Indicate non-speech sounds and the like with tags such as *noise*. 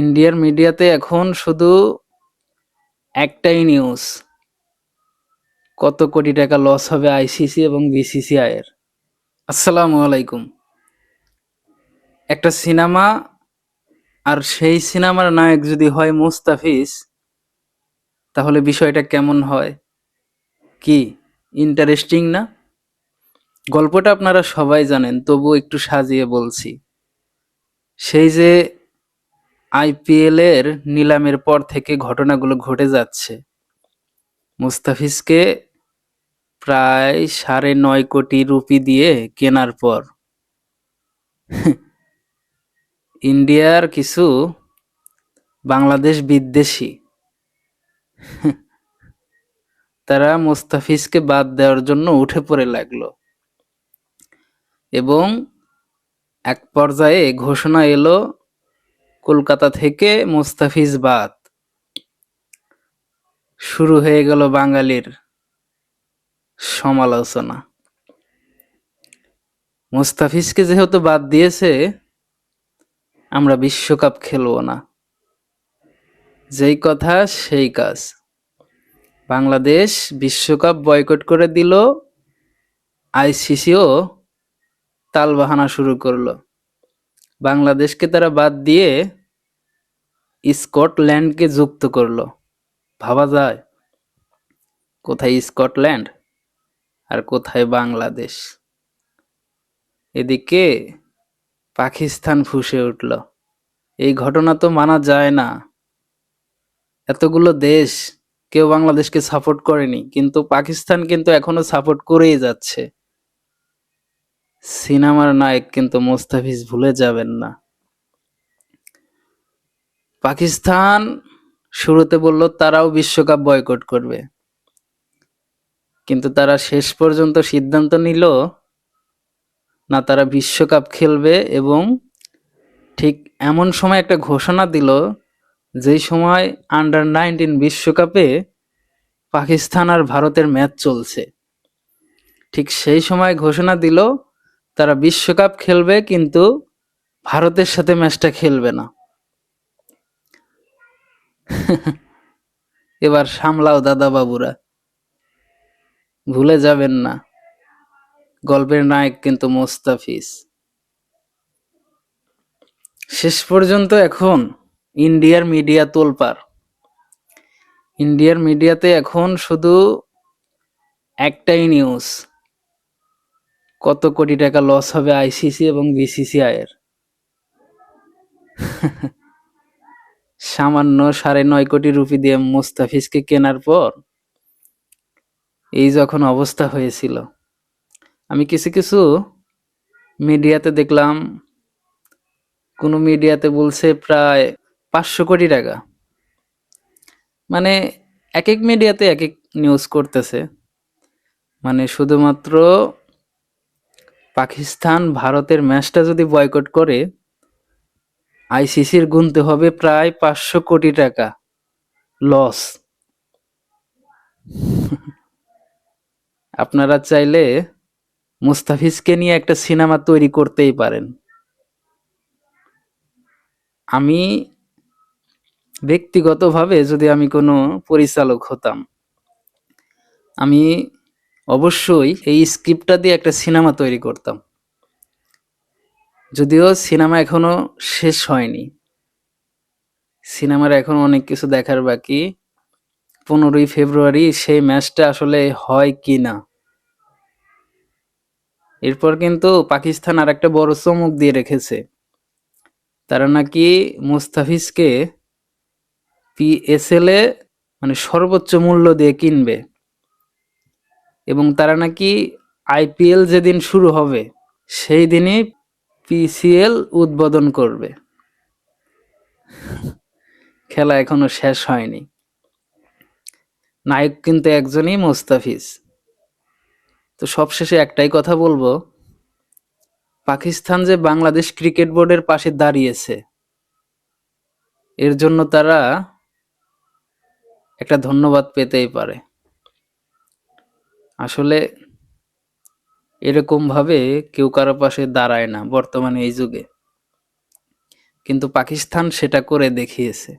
ইন্ডিয়ার মিডিয়াতে এখন শুধু একটাই নিউজ কত কোটি টাকা লস হবে আইসিসি এবং বিসিসিআই এর। আসসালামু আলাইকুম। একটা সিনেমা, আর সেই সিনেমার নায়ক যদি হয় মুস্তাফিজ, তাহলে বিষয়টা কেমন হয়? কি ইন্টারেস্টিং না? গল্পটা আপনারা সবাই জানেন তবু একটু সাজিয়ে বলছি। সেই যে আইপিএল এর নিলামের পর থেকে ঘটনাগুলো ঘটে যাচ্ছে। মুস্তাফিজকে প্রায় সাড়ে নয় কোটি রুপি দিয়ে কেনার পর। ইন্ডিয়ার কিছু বাংলাদেশ বিদ্বেষী। তারা মুস্তাফিজকে বাদ দেওয়ার জন্য উঠে পড়ে লাগল। এবং এক পর্যায়ে ঘোষণা এলো কলকাতা থেকে মুস্তাফিজ বাদ শুরু হয়ে গেল বাঙালির সমালোচনা। মোস্তাফিজকে যেহেতু বাদ দিয়েছে, আমরা বিশ্বকাপ খেলব না। যেই কথা, সেই কাজ। বাংলাদেশ বিশ্বকাপ বয়কট করে দিল, আইসিসিও তালবাহানা শুরু করল। বাংলাদেশকে তারা বাদ দিয়ে স্কটল্যান্ডকে যুক্ত করল। ভাবা যায়, কোথায় স্কটল্যান্ড আর কোথায় বাংলাদেশ। এদিকে পাকিস্তান ফুসে উঠল। এই ঘটনা তো মানা যায় না। এতগুলো দেশ, কেউ বাংলাদেশকে সাপোর্ট করেনি, কিন্তু পাকিস্তান কিন্তু এখনও সাপোর্ট করেই যাচ্ছে। সিনেমার নায়ক কিন্তু মোস্তাফিজ ভুলে যাবেন না। পাকিস্তান শুরুতে বলল, তারাও বিশ্বকাপ বয়কট করবে। কিন্তু তারা শেষ পর্যন্ত সিদ্ধান্ত নিল, না, তারা বিশ্বকাপ খেলবে। এবং ঠিক এমন সময় একটা ঘোষণা দিল, যেই সময় আন্ডার নাইনটিন বিশ্বকাপে পাকিস্তান আর ভারতের ম্যাচ চলছে। ঠিক সেই সময় ঘোষণা দিল, তারা বিশ্বকাপ খেলবে, কিন্তু ভারতের সাথে ম্যাচটা খেলবে না। *laughs* এবার সামলাও দাদা বাবুরা ভুলে যাবেন না, গল্পের নায়ক কিন্তু মোস্তাফিজ। শেষ পর্যন্ত এখন ইন্ডিয়ার মিডিয়া তোলপার। ইন্ডিয়ার মিডিয়াতে এখন শুধু একটাই নিউজ, কত কোটি টাকা লস হবে আইসিসি এবং বিসিসিআই এর *laughs* সামান্য সাড়ে নয় কোটি রুপি দিয়ে মুস্তাফিজকে কেনার পর এই যখন অবস্থা হয়েছিল, আমি কিছু কিছু মিডিয়াতে দেখলাম, কোনো মিডিয়াতে বলছে প্রায় পাঁচশো কোটি টাকা। মানে এক এক মিডিয়াতে এক এক নিউজ করতেছে। মানে শুধুমাত্র পাকিস্তান, ভারতের ম্যাচটা যদি বয়কট করে আইসিসির গুনতে হবে প্রায় পাঁচশো কোটি টাকা। লস। আপনারা চাইলে মুস্তাফিজকে নিয়ে একটা সিনেমা তৈরি করতেই পারেন। আমি ব্যক্তিগতভাবে যদি আমি কোনো পরিচালক হতাম, আমি অবশ্যই এই স্ক্রিপ্টটা দিয়ে একটা সিনেমা তৈরি করতাম। যদিও সিনেমা এখনও শেষ হয়নি। সিনেমার এখন অনেক কিছু দেখার বাকি। পনেরোই ফেব্রুয়ারি, সেই ম্যাচটা আসলে হয় কি না? এরপর কিন্তু পাকিস্তান আর একটা বড় চমক দিয়ে রেখেছে। তারা নাকি মুস্তাফিজকে পিএসএল এ মানে সর্বোচ্চ মূল্য দিয়ে কিনবে। এবং তারা নাকি আইপিএল যেদিন শুরু হবে, সেই দিনই পিসিএল উদ্বোধন করবে। খেলা এখনও শেষ হয়নি। নায়ক কিন্তু একজনই মোস্তাফিজ। তো সবশেষে একটাই কথা বলব, পাকিস্তান যে বাংলাদেশ ক্রিকেট বোর্ডের পাশে দাঁড়িয়েছে, এর জন্য তারা একটা ধন্যবাদ পেতেই পারে। আসলে এরকম ভাবে কেউ কারও পাশে দাঁড়ায় না বর্তমানে এই যুগে। কিন্তু পাকিস্তান সেটা করে দেখিয়েছে।